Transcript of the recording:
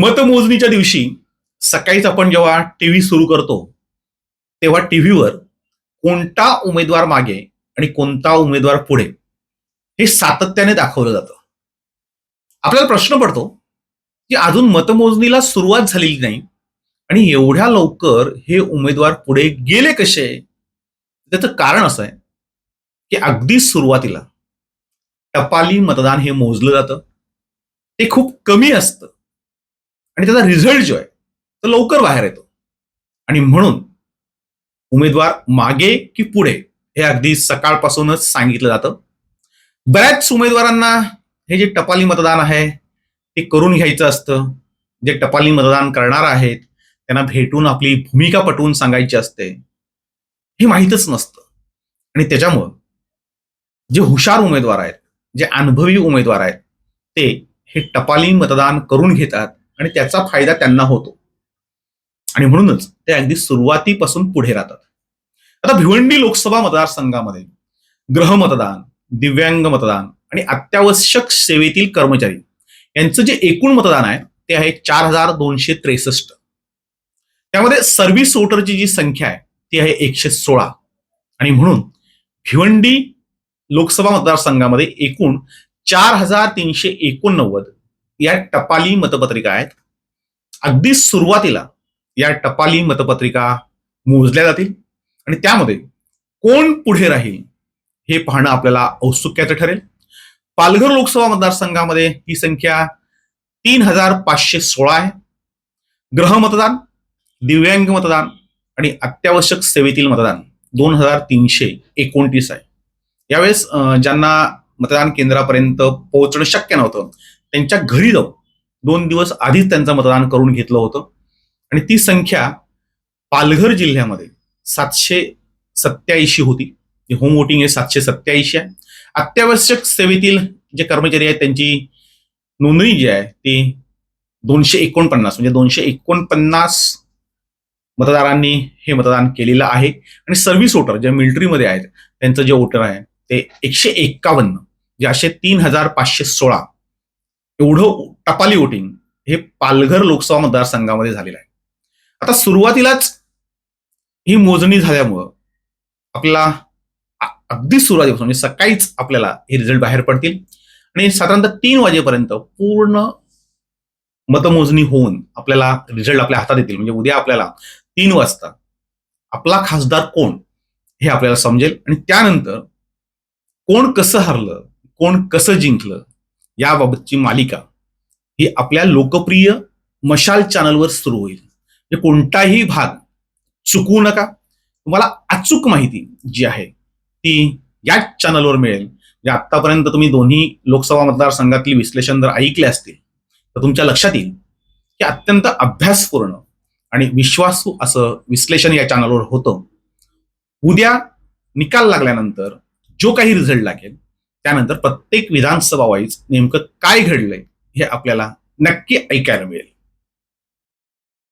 मतमोजणीच्या दिवशी सकाळीच आपण जेव्हा टीव्ही सुरू करतो तेव्हा टीव्हीवर कोणता उमेदवार मागे आणि कोणता उमेदवार पुढे हे सातत्याने दाखवलं जातं. आपल्याला प्रश्न पडतो की अजून मतमोजणीला सुरुवात झालेली नाही आणि एवढ्या लवकर हे उमेदवार पुढे गेले कसे? त्याचं कारण असं आहे की अगदी सुरुवातीला टपाली मतदान हे मोजलं जातं. ते खूप कमी असतं. आणि त्याचा रिझल्ट जो आहे तो लवकर बाहेर येतो. आणि म्हणून उमेदवार मागे की पुढे हे अगदी सकाळपासूनच सांगितलं जातं. बऱ्याच उमेदवारांना हे जे टपाली मतदान आहे ते करून घ्यायचं असतं. जे टपाली मतदान करणार आहेत त्यांना भेटून आपली भूमिका पटवून सांगायची असते. हे माहीतच नसतं. आणि त्याच्यामुळं जे हुशार उमेदवार आहेत जे अनुभवी उमेदवार आहेत ते हे टपाली मतदान करून घेतात. आणि त्याचा फायदा त्यांना होतो. आणि म्हणूनच ते अगदी सुरुवातीपासून पुढे राहतात. आता भिवंडी लोकसभा मतदारसंघामध्ये गृहमतदान दिव्यांग मतदान आणि अत्यावश्यक सेवेतील कर्मचारी यांचं जे एकूण मतदान आहे ते आहे चार हजार दोनशे त्रेसष्ट. त्यामध्ये सर्व्हिस वोटरची जी संख्या आहे ती आहे एकशे सोळा. आणि म्हणून भिवंडी लोकसभा मतदारसंघामध्ये एकूण चार हजार तीनशे एकोणनव्वद या टपाली मतपत्रिका आहेत. अगदी सुरुवातीला या टपाली मतपत्रिका मोजल्या जातील. आणि त्यामध्ये कोण पुढे राहील हे पाहणं आपल्याला औत्सुक्याचं ठरेल. पालघर लोकसभा मतदारसंघामध्ये ही संख्या तीन हजार पाचशे सोळा आहे. गृहमतदान दिव्यांग मतदान आणि अत्यावश्यक सेवेतील मतदान दोन हजार तीनशे एकोणतीस आहे. यावेळेस ज्यांना मतदान केंद्रापर्यंत पोहोचणं शक्य नव्हतं त्यांच्या घरी जाऊन दोन दिवस आधीच त्यांचं मतदान करून घेतलं होतं. आणि ती संख्या पालघर जिल्ह्यामध्ये सातशे सत्याऐंशी होती. होम वोटिंग हे सातशे सत्याऐंशी आहे. अत्यावश्यक सेवेतील जे कर्मचारी आहेत त्यांची नोंदणी जी आहे ती दोनशे एकोणपन्नास म्हणजे दोनशे एकोणपन्नास मतदारांनी हे मतदान केलेलं आहे. आणि सर्व्हिस वोटर जे मिलिटरीमध्ये आहेत त्यांचं जे वोटर आहे ते एकशे एक्कावन्न जे असे तीन हजार पाचशे सोळा एवढं टपाली वोटिंग हे पालघर लोकसभा मतदारसंघामध्ये झालेलं आहे. आता सुरुवातीलाच ही मोजणी झाल्यामुळं आपल्याला अगदी सुरुवातीपासून म्हणजे सकाळीच आपल्याला हे रिझल्ट बाहेर पडतील. आणि साधारणतः तीन वाजेपर्यंत पूर्ण मतमोजणी होऊन आपल्याला रिझल्ट आपल्या हातात येतील. म्हणजे उद्या आपल्याला तीन वाजता आपला खासदार कोण हे आपल्याला समजेल. आणि त्यानंतर कोण कसं हरलं कोण कसं जिंकलं याबाबतची मालिका ही आपल्या लोकप्रिय मशाल चॅनलवर सुरू होईल. म्हणजे कोणताही भाग चुकवू नका. तुम्हाला अचूक माहिती जी आहे ती याच चॅनलवर मिळेल. म्हणजे जे आतापर्यंत तुम्ही दोन्ही लोकसभा मतदारसंघातली विश्लेषण जर ऐकले असतील तर तुमच्या लक्षात येईल की अत्यंत अभ्यासपूर्ण आणि विश्वासू असं विश्लेषण या चॅनलवर होतं. उद्या निकाल लागल्यानंतर जो काही रिझल्ट लागेल त्यानंतर प्रत्येक विधानसभा वाईज नेमकं काय घडलंय हे आपल्याला नक्की ऐकायला मिळेल.